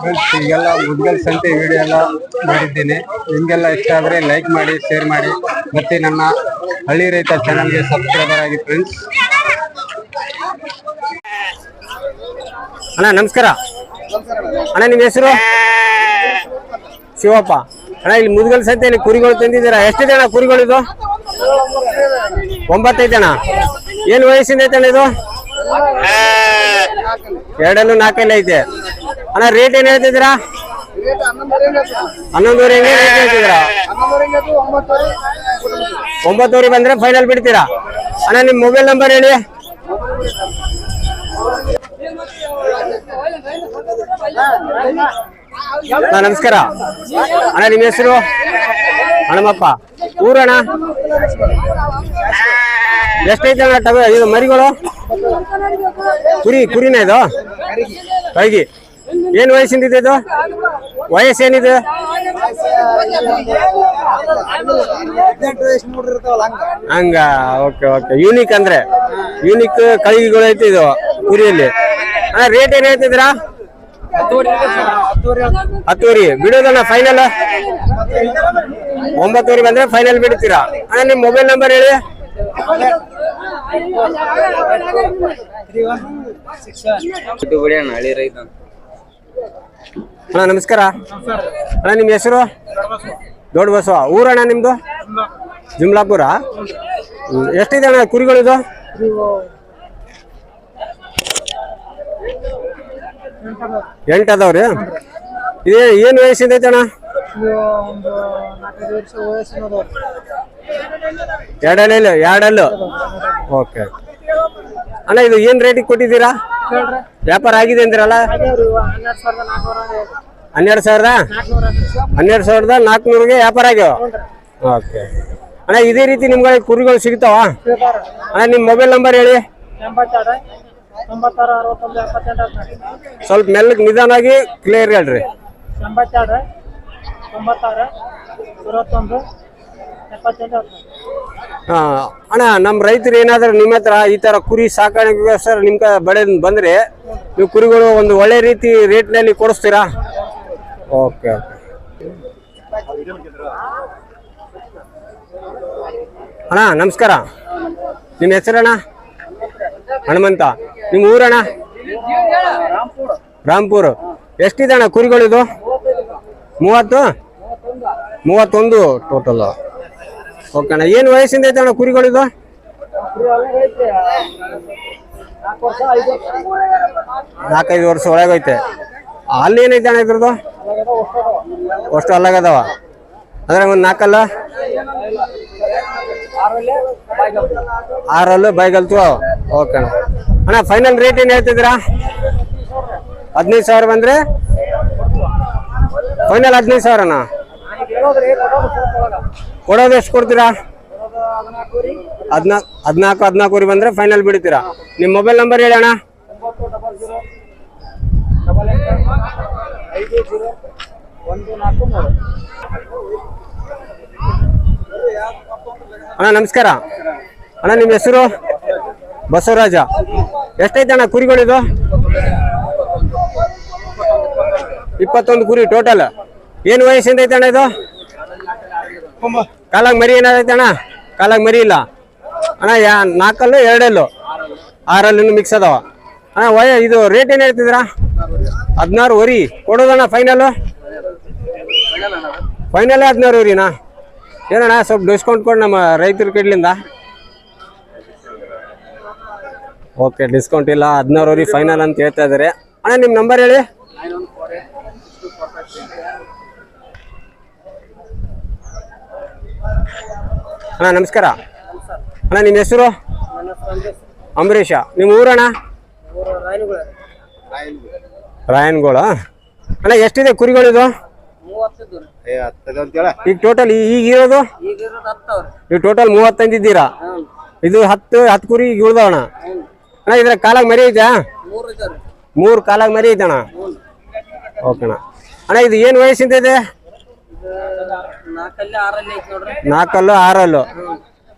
Friends ಈಗೆಲ್ಲ ಮುದ್ಗಲ್ ಸಂತೆ video ಎಲ್ಲ ಮಾಡಿದ್ದೀನಿ. ನಿಮಗೆಲ್ಲ ಇಷ್ಟ ಆದರೆ ಲೈಕ್ ಮಾಡಿ ಶೇರ್ ಮಾಡಿ. ಮತ್ತು ನನ್ನ ಹಳ್ಳಿ ರೈತ ಚಾನಲ್ಗೆ ಸಬ್ಸ್ಕ್ರೈಬರ್ ಆಗಿ ಫ್ರೆಂಡ್ಸ್ ಅಣ್ಣ, ನಮಸ್ಕಾರ. ಅಣ್ಣ, ನಿಮ್ಮ ಹೆಸರು? ಶಿವಪ್ಪ. ಅಣ್ಣ, ಇಲ್ಲಿ ಮುದ್ಗಲ್ ಸಂತೆಯಲ್ಲಿ ಕುರಿಗಳು ತಂದಿದ್ದೀರಾ? ಎಷ್ಟಿದೆ ಅಣ್ಣ ಕುರಿಗಳಿದು ಒಂಬತ್ತೈತೆ ಅಣ್ಣ. ಏನು ವಯಸ್ಸಿಂದ ಐತೆ ಅಣ್ಣ ಇದು? ಎರಡಲ್ಲೂ ನಾಲ್ಕಲ್ಲಿ ಐತೆ. ಅಣ್ಣ ರೇಟ್ ಏನ್ ಹೇಳ್ತಿದ್ದೀರಾ? ಹನ್ನೊಂದುವರೆ ರೇಟ್ ಹೇಳ್ತಿದ್ದೀರಾ? ಒಂಬತ್ತುವರೆ ಬಂದ್ರೆ ಫೈನಲ್ ಬಿಡ್ತೀರಾ? ಅಣ್ಣ ನಿಮ್ಮ ಮೊಬೈಲ್ ನಂಬರ್ ಹೇಳಿ. ನಮಸ್ಕಾರ. ಅಣ್ಣ, ನಿಮ್ಮ ಹೆಸರು? ಹಣಮಪ್ಪ ಊರಣ್ಣ ಎಷ್ಟೈತೆ ಅಣ್ಣ ಟಗ ಇದು ಮರಿಗಳು? ಕುರಿ, ಕುರಿನ ಇದು? ಕೈಗಿ ಏನು ವಯಸ್ಸಿಂದಿದೆ ಇದು ವಯಸ್ಸೇನಿದೆ ಹಂಗ, ಓಕೆ ಓಕೆ. ಯೂನಿಕ್ ಅಂದ್ರೆ? ಯೂನಿಕ್ ಕಳಿಗೆಗಳು ಐತಿ ಇದು, ಕುರಿಯಲ್ಲಿ. ರೇಟ್ ಏನ್ ಹೇಳ್ತಿದ್ರಾ ಹತ್ತುವರಿ. ಬಿಡೋದಣ್ಣ ಫೈನಲ್ ಒಂಬತ್ತುವರೆ ಬಂದ್ರೆ ಫೈನಲ್ ಬಿಡ್ತೀರಾ? ಅಣ್ಣ ನಿಮ್ಮ ಮೊಬೈಲ್ ನಂಬರ್ ಹೇಳಿ. ಅಣ್ಣ ನಮಸ್ಕಾರ. ಅಣ್ಣ ನಿಮ್ಮ ಹೆಸರು? ದೊಡ್ಡ ಬಸವ. ಊರಣ್ಣ ನಿಮ್ಮದು ಜುಮ್ಲಾಪುರ. ಎಷ್ಟಿದೆ ಅಣ್ಣ ಕುರಿಗಳಿದು ಎಂಟು ಅದಾವ್ರಿ ಇದೇ ಏನು ವಯಸ್ಸಿಂದ ಐತೆ ಅಣ್ಣ? ಎರಡಲ್ಲ ಎರಡಲ್ಲ. ಓಕೆ. ಅಣ್ಣ ಇದು ಏನು ರೇಟಿಗೆ ಕೊಟ್ಟಿದ್ದೀರಾ? ವ್ಯಾಪಾರ ಆಗಿದೆ ಅಂದ್ರಲ್ಲ? ಹನ್ನೆರಡು ಸಾವಿರದ ಹನ್ನೆರಡು ಸಾವಿರದ? ನಾಲ್ಕುನೂರಿಗೆ ವ್ಯಾಪಾರ ಆಗ್ಯಾವ? ಓಕೆ. ಅಣ್ಣ ಇದೇ ರೀತಿ ನಿಮ್ಗೆ ಕುರಿಗಳು ಸಿಗ್ತಾವ? ಅಣ್ಣ ನಿಮ್ಮ ಮೊಬೈಲ್ ನಂಬರ್ ಹೇಳಿ. ಸ್ವಲ್ಪ ಮೆಲ್ಲಗೆ ನಿಧಾನಾಗಿ ಕ್ಲಿಯರ್ ಹೇಳ್ರಿ. ತೊಂಬತ್ತಾರು ಅಣ್ಣ ನಮ್ಮ ರೈತರು ಏನಾದರೂ ನಿಮ್ಮ ಹತ್ರ ಈ ತರ ಕುರಿ ಸಾಕಾಣಿಕೆಗೋಸ್ಕರ ನಿಮ್ಮ ಬಳೆ ಬಂದ್ರೆ ನೀವು ಕುರಿಗಳು ಒಂದು ಒಳ್ಳೆ ರೀತಿ ರೇಟ್ನಲ್ಲಿ ಕೊಡಿಸ್ತೀರಾ? Okay okay. ಅಣ್ಣ ನಮಸ್ಕಾರ. ನಿಮ್ಮ ಹೆಸರಣ್ಣ? ಹನುಮಂತ. ನಿಮ್ಮ ಊರಣ್ಣ? ರಾಂಪುರ್. ಎಷ್ಟಿದೆ ಅಣ್ಣ ಕುರಿಗಳಿದು ಮೂವತ್ತು? ಮೂವತ್ತೊಂದು ಟೋಟಲ್ ಓಕೆ ಅಣ್ಣ ಏನು ವಯಸ್ಸಿಂದ ಐತೆ ಅಣ್ಣ ಕುರಿಗಳಿದು? ನಾಲ್ಕೈದು ವರ್ಷ ಒಳಗೈತೆ. ಅಲ್ಲಿ ಏನೈತೆ ಅಣ್ಣ ಇದ್ರದ್ದು? ಅಷ್ಟು ಅಲ್ಲಾಗದವ. ಅಂದ್ರೆ ಒಂದು ನಾಲ್ಕಲ್ಲ? ಆರಲ್ಲೂ ಬೈಗಲ್ತು ಓಕೆ ಅಣ್ಣ ಅಣ್ಣ ಫೈನಲ್ ರೇಟ್ ಏನು ಹೇಳ್ತಿದ್ದೀರಾ? ಹದಿನೈದು ಸಾವಿರ ಬಂದ್ರೆ? ಫೈನಲ್ ಹದಿನೈದು ಸಾವಿರ ಅಣ್ಣ ಕೊಡೋದು ಎಷ್ಟು ಕೊಡ್ತೀರಾ? ಹದಿನಾಲ್ಕು ರೀ ಹದಿನಾಲ್ಕು ಹದಿನಾಲ್ಕು ಹದಿನಾಲ್ಕುವರೆ ಬಂದ್ರೆ ಫೈನಲ್ ಬಿಡ್ತೀರಾ? ನಿಮ್ಮ ಮೊಬೈಲ್ ನಂಬರ್ ಹೇಳಿ ಅಣ್ಣ. ಅಣ್ಣ ನಮಸ್ಕಾರ. ಅಣ್ಣ ನಿಮ್ಮ ಹೆಸರು? ಬಸವರಾಜ. ಎಷ್ಟೈತೆ ಅಣ್ಣ ಕುರಿಗಳಿದು? ಇಪ್ಪತ್ತೊಂದು ಕುರಿ ಟೋಟಲ್ ಏನು ವಯಸ್ಸಿಂದ ಐತೆ ಅಣ್ಣ ಇದು? ಕಾಲಾಗ ಮರಿ ಏನಾಗೈತೆ ಅಣ್ಣ? ಕಾಲಾಗ ಮರಿ ಇಲ್ಲ. ಅಣ್ಣ, ಯಾ, ನಾಲ್ಕಲ್ಲು, ಎರಡಲ್ಲು? ಆರಲ್ಲೂ ಮಿಕ್ಸ್ ಅದಾವ. ಅಣ್ಣ, ವಯ, ಇದು ರೇಟ್ ಏನು ಹೇಳ್ತಿದ್ದೀರಾ? ಹದಿನಾರು ವರಿ. ಕೊಡೋದಣ್ಣ ಫೈನಲ್ಲು ಫೈನಲ್ ಹದಿನಾರು ವರಿನಾ? ಏನಣ್ಣ, ಸ್ವಲ್ಪ ಡಿಸ್ಕೌಂಟ್ ಕೊಡಿ ನಮ್ಮ ರೈತರ ಕಡ್ಲಿಂದ. ಓಕೆ ಡಿಸ್ಕೌಂಟ್ ಇಲ್ಲ. ಹದಿನಾರು ವರಿ ಫೈನಲ್ ಅಂತ ಹೇಳ್ತಾ ಇದ್ದಾರೆ. ಅಣ್ಣ ನಿಮ್ಮ ನಂಬರ್ ಹೇಳಿ? ಅಣ್ಣ, ನಮಸ್ಕಾರ. ಅಣ್ಣ ನಿಮ್ಮ ಹೆಸರು? ಅಂಬರೀಷ. ನಿಮ್ಮ ಊರಣ್ಣ ಊರು ರಾಯನಗುಳ. ಅಣ್ಣ, ಎಷ್ಟಿದೆ ಕುರಿಗಳಿದು ಈಗ ಟೋಟಲ್ ಈಗ ಇರೋದು? ಈಗ ಟೋಟಲ್ ಮೂವತ್ತೈದಿದ್ದೀರಾ ಇದ್ದೀರಾ? ಇದು ಹತ್ತು ಹತ್ತು ಕುರಿ ಈಗ ಉಳ್ದವಣ್ಣ ಹ್ಞೂ ಅಣ್ಣ, ಇದ್ರ ಕಾಲಾಗ ಮರಿ ಐತಾ ಮೂರು ಕಾಲಾಗ ಮರಿ ಐತಣ್ಣ ಓಕೆ ಅಣ್ಣ. ಅಣ್ಣ, ಇದು ಏನು ವಯಸ್ಸಿಂದ ಇದು? ನಾಲ್ಕಲ್ಲಿ ಆರಲ್ಲಿ ಐತಿ ನೋಡ್ರಿ. ನಾಲ್ಕಲ್ಲು ಆರಲ್ಲು.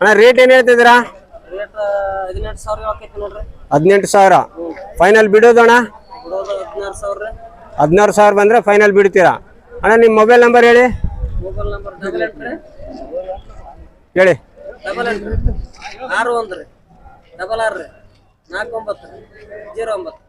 ಅಣ್ಣ ರೇಟ್ ಏನು ಹೇಳ್ತಿದ್ದೀರಾ? ರೇಟ್ ಹದಿನೆಂಟು ಸಾವಿರ ಆಕೈತಿ ನೋಡ್ರಿ. ಹದಿನೆಂಟು ಸಾವಿರ. ಫೈನಲ್ ಬಿಡೋದು ಅಣ್ಣ? ಬಿಡೋದು ಹದಿನಾರು ಸಾವಿರ ರೀ. ಹದಿನಾರು ಸಾವಿರ ಬಂದರೆ ಫೈನಲ್ ಬಿಡ್ತೀರಾ? ಅಣ್ಣ ನಿಮ್ಮ ಮೊಬೈಲ್ ನಂಬರ್ ಹೇಳಿ. ಮೊಬೈಲ್ ನಂಬರ್ ಡಬಲ್ ಎಂಟ್ರಿ ಹೇಳಿ. ಡಬಲ್ ಆರು ಒಂದು ರೀ. ಡಬಲ್ ಆರು ರೀ. ನಾಲ್ಕು ಒಂಬತ್ತು ಜೀರೋ ಒಂಬತ್ತು.